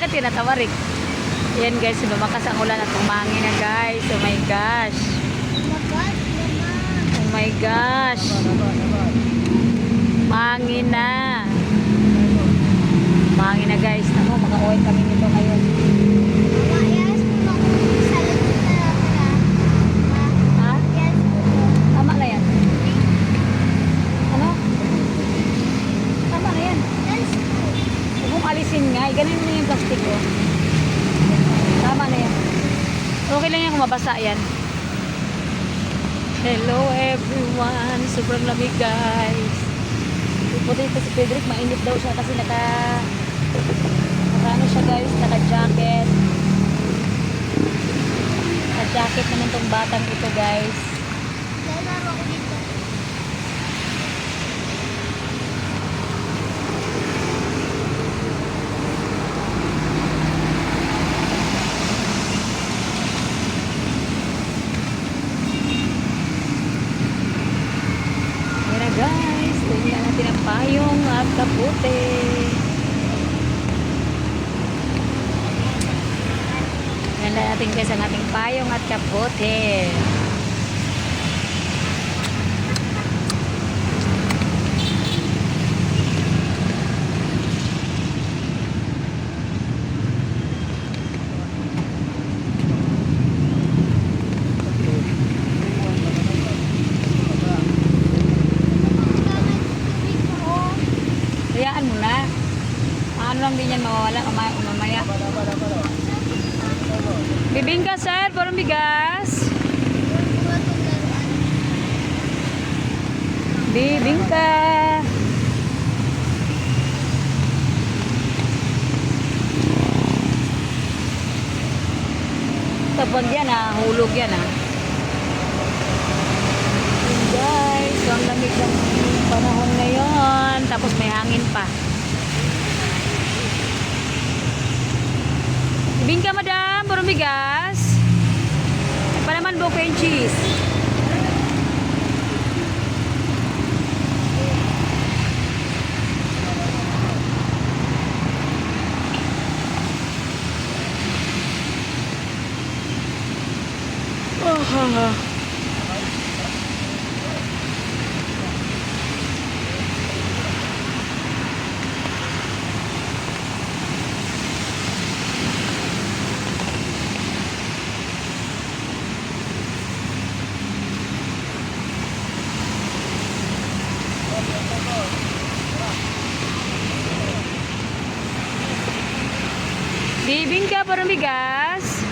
Bakit tinatawa Rick? Yan guys, lumakas ang ulan at umangin na guys. Oh my gosh. Oh my gosh. Mangin na. Mangin na guys. Ako, maka-uwi kami nito ngayon. Mama, yes mo ako sa likod na pala. Ha? Yes mo. Tama na yan. Ano? Tama na yan. Yes mo. Huwag mong eh. Ganun na yung plastic ko. Tama na yan. Okay lang yan kung mabasa yan. Hello everyone. Sobrang lamig guys. Pupunta dito si Pedrick. Mainit daw siya kasi naka... Ano siya guys. Naka jacket. Naka jacket naman tong batang ito guys. Lalaro ko dito. Yan na guys. Tingnan natin ang payong at kapote. Yan na natin guys ang ating payong at kapote. Tubig ko. Hayaan mo na. Ano lang din yan mawawala mamaya. mamaya. Bibingka sir, parang bigas. Bibingka. Kapag yan ah, hulog yan ah. Guys, so ang lamig ng panahon ngayon. Tapos may hangin pa. Bingka madam, puro bigas. Pa naman buko and cheese. Oh, ha, ha. Bibingka, parang bigas.